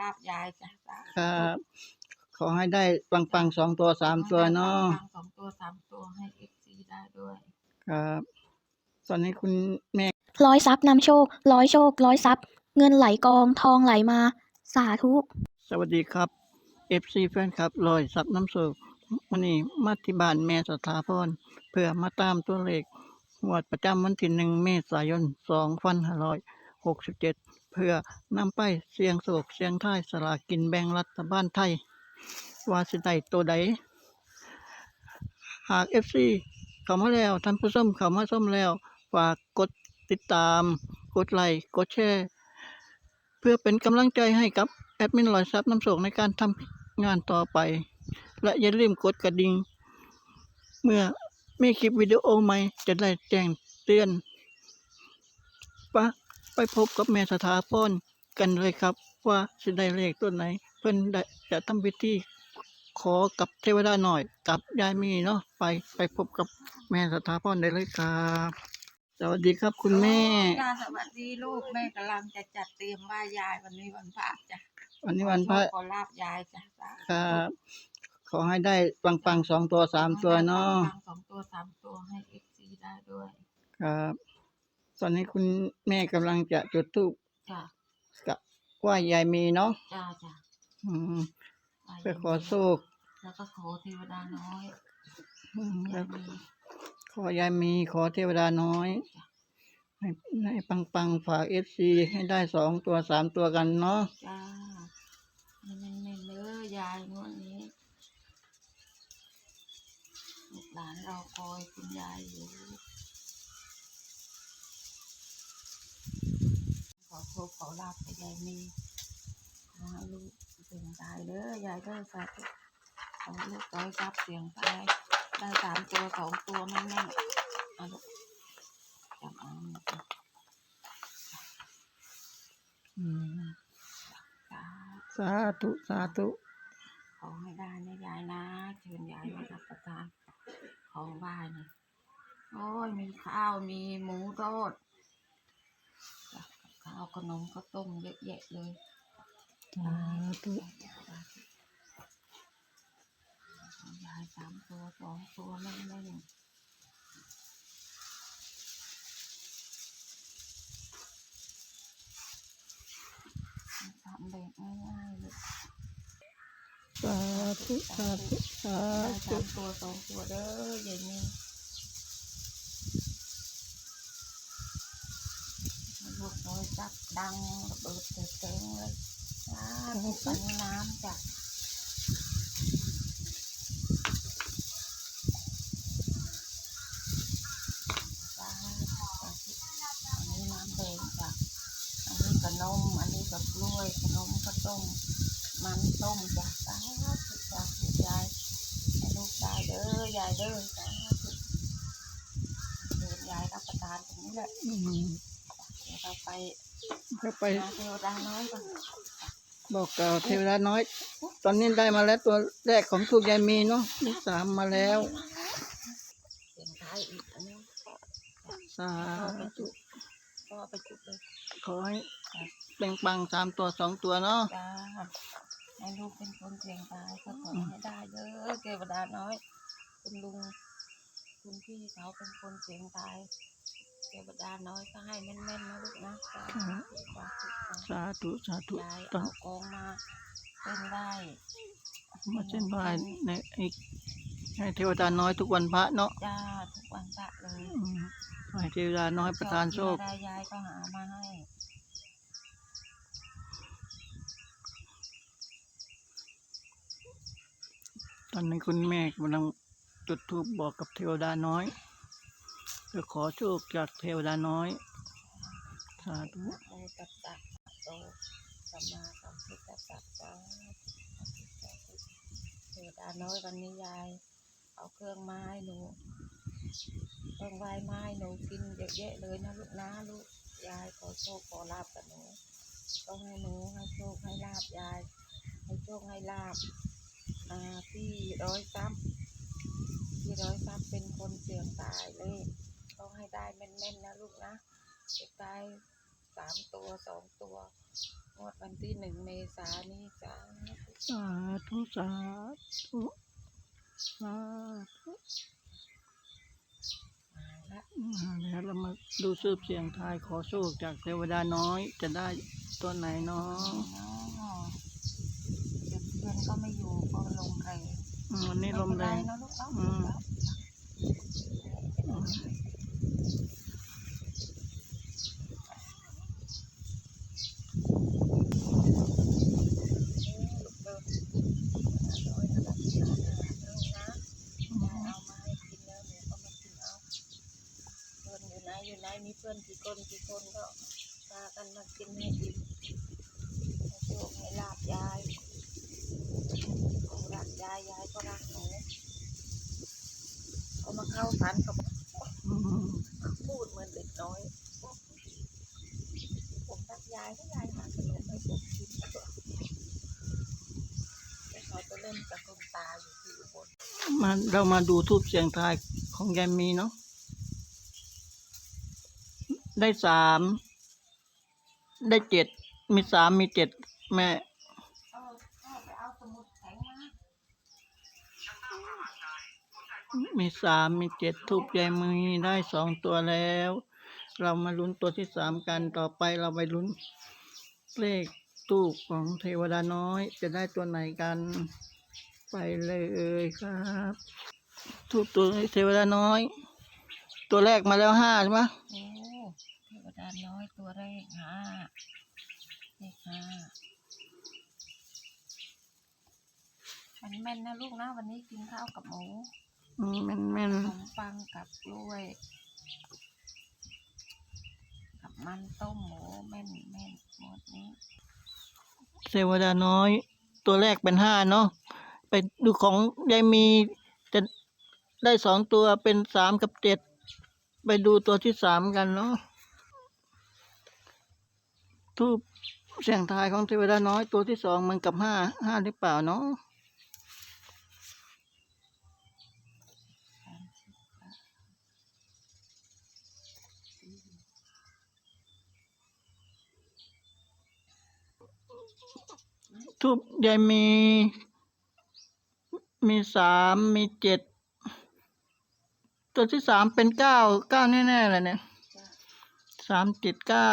ลาบยายจ้ะสาธุครับ ขอให้ได้ปังปังๆสองตัวสามตัวเนาะปังๆสองตัวสามตัวให้เอฟซีได้ด้วย ครับ ตอนนี้คุณแม่ ร้อยทรัพย์นำโชค ร้อยโชค ร้อยทรัพย์ เงินไหลกองทองไหลมา สาธุ สวัสดีครับ FC แฟนครับลอยซับน้ำโศกวันนี้มาที่บ้านแม่สถาพรเพื่อมาตามตัวเลขงวดประจำวันที่หนึ่งเมษายนสองพันห้าร้อยหกสิบเจ็ด เพื่อนำไปเสียงโศกเสียงท้ายสลากินแบ่งรัฐบาลไทย ว่าสิไดตัวใด หาก FC เข้ามาแล้วท่านผู้ชมเข้ามาชมแล้วฝากกดติดตาม กดไลค์กดแชร์เพื่อเป็นกำลังใจให้กับแอดมินลอยซับน้ำโศกในการทำงานต่อไป และอย่าลืมกดกระดิ่งเมื่อมีคลิปวิดีโอใหม่จะได้แจ้งเตือนปะ ไปพบกับแม่สถาพรกันเลยครับ ว่าสิได้เลขตัวไหน เพิ่นได้จะทำพิธีขอกับเทวดาหน่อย กับยายมีเนาะไปไปพบกับแม่สถาพรได้เลยครับ สวัสดีครับคุณแม่ จ้าสวัสดีลูกแม่กำลังจะจัดเตรียมไหว้ยายวันนี้วันพระจ้ะวันนี้วันพระขอลาบยายจ้ะสาธุครับ ขอให้ได้ปังปังๆสองตัวสามตัวเนาะปังๆสองตัวสามตัวให้เอฟซีได้ด้วย ครับ ตอนนี้คุณแม่กำลังจะจุดธูปจ้ะกับไหว่ายายมีเนาะจ้าจ้ะอืมไหว้เพื่อขอโชคแล้วก็ขอเทวดาน้อยอืมแล้ยายวมีขอยายมีขอเทวดาน้อยให้ให้ปังปังๆฝากเอฟซีให้ได้สองตัวสามตัวกันเนาะจ้าให้แม่นๆเลยยายงวดนี้ลูกหลานเราคอยคุณยายอยู่ อโชคขอลาบให้ยายมีขอให้ลูกเสียงตายเด้อยายเด้อสาธุขอลูกร้อยรับเสียงตายได้สามตัวสองตัวแม่นๆเอาลูกจับเอาหมดเลยอืมสาธุสาธุสาธุ ขอให้ได้นะยายนะเชิญยายมารับประทานของไหว้นี่โอ้ยมีข้าวมีหมูทอดจ้ะกับ ข้าวขนมข้าวต้มเยอะแยะเลยสาธุยายสามตัวสองตัวแม่นแม่นทำแบบง่ายๆเลยสาธุสาธุสาได้ธุสามตัวสองตัวเด้อใหญ่ายนี่ลูกน้อย จักดังระเบิดเต็งเลยสาธุปันน้ำจ้ะสาธุสาอันนี้น้ำแดงจ้ะอันนี้ขนมอันนี้กับกล้วยขนมข้าวต้มมันต้มจ้ะสาธุสาธุยายให้ลูกได้เด้อยายเด้อสาธุเดินยายรับประทานตรงนี้แหละเดี๋ยวเราไป ก็ไปเทวดาน้อยก่อนบอกกล่าวเทวดาน้อย ตอนนี้ได้มาแล้วตัวแรกของถูกยายมีเนาะมีสามมาแล้วเสียงท้ายอีกอันนี้สาก็ไปธุจุดก็ไปจุดเลยขอให้เป่งปังสามตัวสองตัวเนาะจ้าให้ลูกเป็นคนเสียงตายก็ขอให้ได้เด้อเทวดาน้อย คุณลุงคุณพี่เขาเป็นคนเสียงตาย เทวดาน้อยก็ให้แม่นๆนะลูกนะสาธุสาธุสาธุสาธุสาธุยายต้อเอางกองมาเป็นได้มาเส้นไหว้ในอีกให้เทวดาน้อยทุกวันพระเนาะจ้าทุกวันพระเลยอืมให้เทวดาน้อยประทานโชคได้ยายก็หามาให้ตอนนี้คุณแม่กำลังจุดธูปบอกกับเทวดาน้อยเพื่อขอโชคจากเทวดาน้อย สาธุโมตัสสะโตสัมมาสัมพุทธัสสะสาธุเทวดาน้อยวันนี้ยาย เอาเครื่องไม้หนูเครื่องไหว้ไม้หนูกินเยอะแยะเลยนะลูกนะลูกยายขอโชคขอลาบกับหนูก็ให้หนูให้โชคให้ลาบยาย ให้โชคให้ลาบอ่าที่ร้อยซับที่ร้อยซับเป็นคนเสี่ยงตายเลย ก็ให้ได้แม่นๆนะลูกนะจะตายสามตัวสองตัวงวดวันที่หนึ่งเมษายนนี้จ้าสาธุสาธุสาธุมาละอ่าแล้วเรามาดูสืบเสียงทายขอโชคจากเทวดาน้อย จะได้ตัวไหนเนาะเนาะเดี๋ยวเพื่อนก็ไม่อยู่ก็ลมแรงอืมวันนี้ลมแรงไเป็นไนะลูกเนาะอืม อืมลูกเดินน้อยนะครับเอานะเอามาให้กินแล้วหนูก็มากินเอาเพื่อนอยู่ไหนอยู่ไหนมีเพื่อนกี่คนกี่คนก็พากันมากินให้อิ่มให้โชคให้ลาบยายหนูรักยายยายก็รักหนูเอามาเข้าฝันกับ อืมพูดเหมือนเด็กน้อยผมรักยายถ้ายายหาขนมให้ผมกินแต่เขาจะเล่นกับคุณตาอยู่ที่อุบลมาเรามาดูทูบเสียงทายของยายมีเนาะได้สามได้เจ็ดมีสามมีเจ็ดแม่ เออพ่อไปเอาสมุดแข็งมา มีสามมีเจ็ดทูบยายมีได้สองตัวแล้ว เรามาลุ้นตัวที่สามกันต่อไปเราไปลุ้น เลขทูบของเทวดาน้อย จะได้ตัวไหนกัน ไปเลยครับทูบตัวเทวดาน้อย ตัวแรกมาแล้วห้าใช่ไหมโอ้เทวดาน้อยตัวแรกห้าเลขห้ามันแม่นนะลูกนะวันนี้กินข้าวกับหมู อืมแม่นแม่นขนมปังกับกล้วย กับมันต้มหมูแม่นแม่นหมดนี้เทวดาน้อย ตัวแรกเป็นห้าเนาะไปดูของยายมีจะได้สองตัวเป็นสามกับเจ็ดไปดูตัวที่สามกันเนาะทูบเสียงทายของเทวดาน้อยตัวที่สองมันกับห้าห้าหรือเปล่าเนาะ ทูบยายมี มีสามมีเจ็ดตัวที่สามเป็นเก้าเก้าแน่ๆเลยเนี่ยจ้ะสามเจ็ดเก้า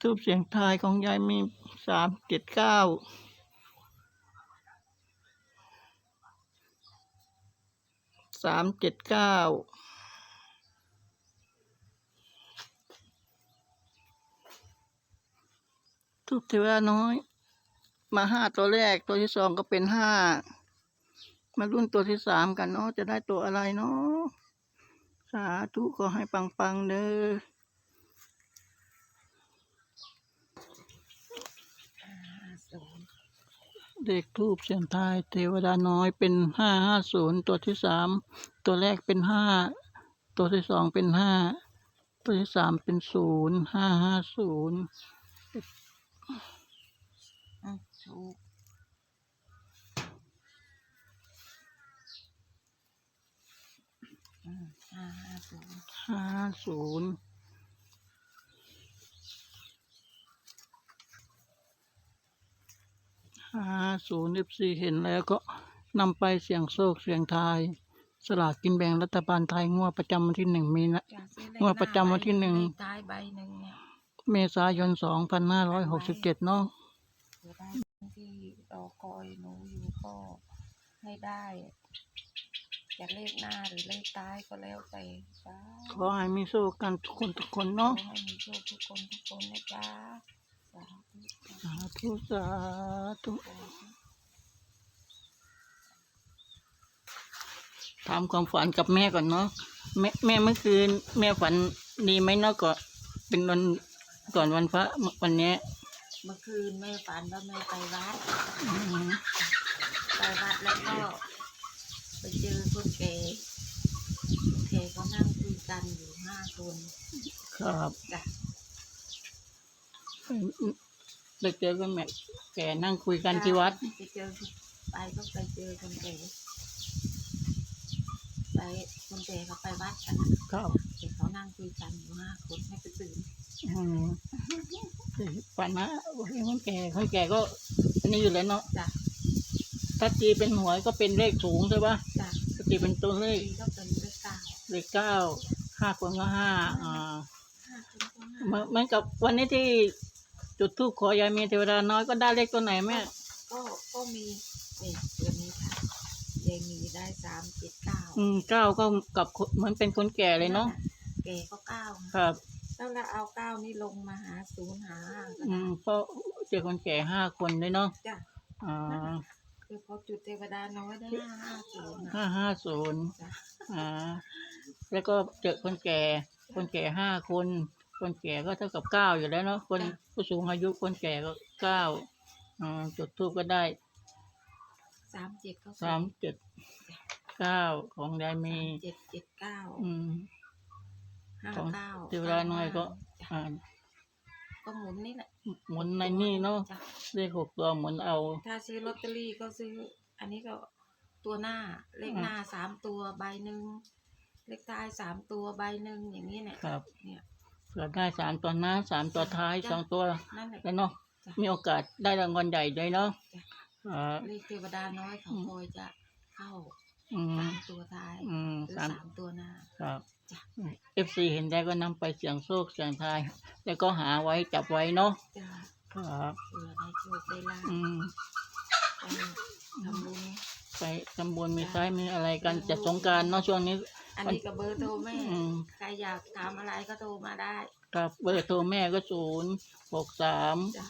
ทูบเสียงทายของยายมีสามเจ็ดเก้าสามเจ็ดเก้าทูบเทวดาน้อย มาห้าตัวแรก ตัวที่สองก็เป็นห้ามารุ่นตัวที่สามกันเนาะจะได้ตัวอะไรเนาะสาธุขอให้ปังๆเด้อเด็กทูบเสียงทายเทวดาน้อยเป็นห้าห้าศูนย์ตัวที่สามตัวแรกเป็นห้าตัวที่สองเป็นห้าตัวที่สามเป็นศูนย์ห้าห้าศูนย์ อืมถูกอืมห้าห้าศูนย์ห้าศูนย์ห้าศูนย์สี่เห็นแล้วก็นำไปเสี่ยงโชคเสี่ยงทาย สลากกินแบ่งรัฐบาลไทยงวดประจำวันที่หนึ่งมีนะจะซื้อเลขงวดประจำวันที่หนึ่งเลขท้ายใบหนึ่งเนี่ย เมษายนสองพันห้าร้อยหกสิบเจ็ดเนาะเผื่อได้ที่ร อคอยหนูอยู่ก็ให้ได้จะเลขหน้าหรือเลขท้ายก็แล้วแต่จ้าขอให้มีโชคกันทุกคนทุกคนขอเนาะให้มีโชคทุกคนทุกคนนะจ๊ะสาธุสาธุสาธุถามความฝันกับแม่ก่อนเนาะแม่แม่เมื่อคืน แม่ฝันดีไหมเนาะก็เป็นวันก่อนวันพระวันเนี้ย เมื่อคืนแม่ฝันว่าแม่ไปวัด อืม ไปวัดแล้วก็ไปเจอคนแก่คนแก่เขานั่งคุยกันอยู่ห้าคน ครับจ้ะเด็กเจอกันแม่แกนั่งคุยกันที่วัด ไปเจอไปก็ไปเจอคนแก่ไปคนแก่เขาไปวัดกันนะครับเด็กเขานั่งคุยกันอยู่ห้าคนให้ไปตื่นอืมฝันนะคนแก่คนแก่ก็อันนี้อยู่แล้วเนาะจ้ะถ้าตีเป็นหวยก็เป็นเลขสูงใช่ปะจ้ะถ้าตีเป็นตัวเลขปีก็เป็นเลขเก้าเลขเก้าห้าคนก็ห้าอ่าห้าคนก็ห้า เหมือนเหมือนกับวันนี้ที่จุดทูปขอยายมีเทวดาน้อยก็ได้เลขตัวไหนแม่ก็ก็มีนี่ตัวนี้ค่ะยายมีได้สามเจ็ดเก้าอืมเก้าก็กับคนเหมือนเป็นคนแก่เลยเนาะแกก็เก้าไงครับ แล้วเราเอาเก้านี่ลงมาหาศูนย์หาห้าก็อืได้ มเพราะเจอคนแก่ห้าคนเลยเนาะจ้ะ อ่าคือพอจุดเทวดาน้อยได้ห้าห้าศูนย์ห้าห้าศูนย์จ้ะอ่าแล้วก็เจอคนแก่ คนแก่ห้าคน คนแก่ก็เท่ากับเก้าอยู่แล้วเนาะคนผู้สูงอายุคนแก่ก็เก้าอ่าจุดทูปก็ได้สามเจ็ดก็สามเจ็ดเก้าของยายมีเจ็ดเจ็ดเก้าอืมห้าของเก้าเทวดาน้อยก็จ้ะอ่าก็หมุนนี่แหละหมุนในนี่เนาะจ้ะเลขหกตัวหมุนเอา ถ้าซื้อลอตเตอรี่ก็ซื้อ อันนี้ก็ตัวหน้าเลขหน้าสามตัวใบหนึ่งเลขท้ายสามตัวใบหนึ่งอย่างนี้เนี่ยครับเนี่ย เผื่อได้สามตัวหน้าสามตัวท้ายจ้ะสองตัวนั่นแหละ แล้วเนาะจ้ะ มีโอกาสได้รางวัลใหญ่ด้วยเนาะจ้ะอ่าเลขเทวดาน้อยเขาคอยจะเข้าอืมสามตัวท้ายอืมหรือสามสามตัวหน้า ครับจ้ะ เอฟซีเห็นได้ก็นำไปเสี่ยงโชคเสี่ยงทาย แล้วก็หาไว้จับไว้เนาะจะครับเผื่อได้โชคได้ลาภอืมไปทำบุญ ไปตำบลมีซ้ายมีอะไรกันจะสงกรารเนาะช่วงนี้ อันนี้กับเบอร์โทรแม่ อืม ใครอยากถามอะไรก็โทรมาได้ครับเบอร์โทรแม่ก็ศูนย์หกสามจ้ะ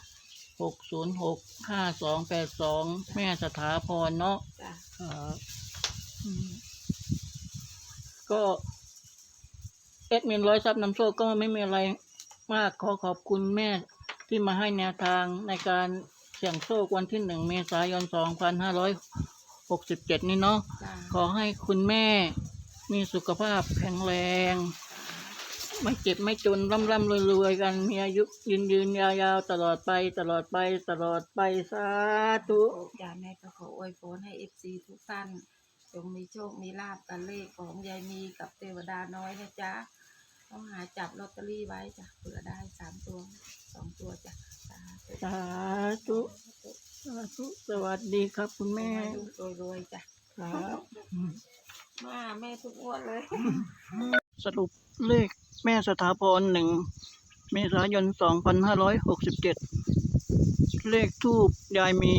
หกศูนย์หกห้าสองแปดสองแม่สถาพรเนาะ จ้ะ ครับอืมก็เอ็ดมินร้อยซับน้ำโชคก็ไม่มีอะไรมากขอขอบคุณแม่ที่มาให้แนวทางในการเสี่ยงโชควันที่หนึ่งเมษายนสองพันห้าร้อย หกสิบเจ็ดนี้เนาะจ้ะขอให้คุณแม่มีสุขภาพแข็งแรง ไม่เจ็บไม่จนร่ำร่ำรวยๆกัน มีอายุยืนยืนยาวๆ ตลอดไปตลอดไปตลอดไปสาธุ จ้ะแม่ก็ขออวยพรให้เอฟซีทุกท่านจงมีโชค มีลาบกันเลขของยายมีกับเทวดาน้อยนะจ๊ะต้องหาจับลอตเตอรี่ไว้จ้ะเผื่อได้สามตัวสองตัวจ้ะสาธุ สาธุ สาธุสวัสดีครับคุณแม่รวยรวยๆจ้ะครับอืมมาแม่ทุกงวดเลย สรุปเลขแม่สถาพรหนึ่งเมษายนสองพันห้าร้อยหกสิบเจ็ดเลขทูบยายมี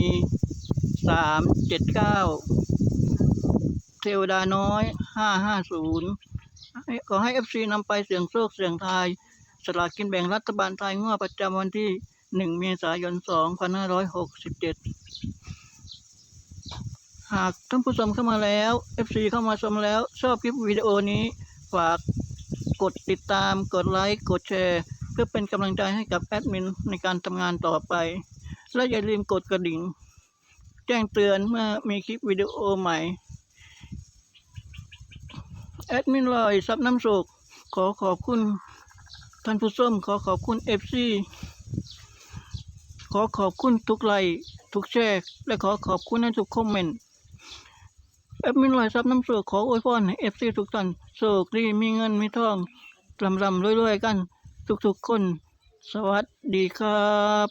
สามเจ็ดเก้าเทวดาน้อยห้าห้าศูนย์ขอให้เอฟซีนำไปเสี่ยงโชคเสี่ยงทาย สลากกินแบ่งรัฐบาลไทยงวดประจำวันที่ หนึ่งเมษายนสองพันห้าร้อยหกสิบเจ็ดหากท่านผู้ชมเข้ามาแล้ว FC เข้ามาชมแล้ว ชอบคลิปวิดีโอนี้ ฝากกดติดตาม กดไลค์ กดแชร์ เพื่อเป็นกำลังใจให้กับแอดมินในการทำงานต่อไป และอย่าลืมกดกระดิ่ง แจ้งเตือนเมื่อมีคลิปวิดีโอใหม่ แอดมินลอยซับน้ำโศกขอขอบคุณท่านผู้ชมขอขอบคุณเอฟซี ขอขอบคุณทุกไลค์ทุกแชร์และขอขอบคุณในทุกคอมเมนต์แอดมินลอยซับน้ำสุกขออวยพรให้เอฟซีทุกท่านโชคดีมีเงินมีทองรำรำรวยๆกัน ทุกๆคน สวัสดีครับ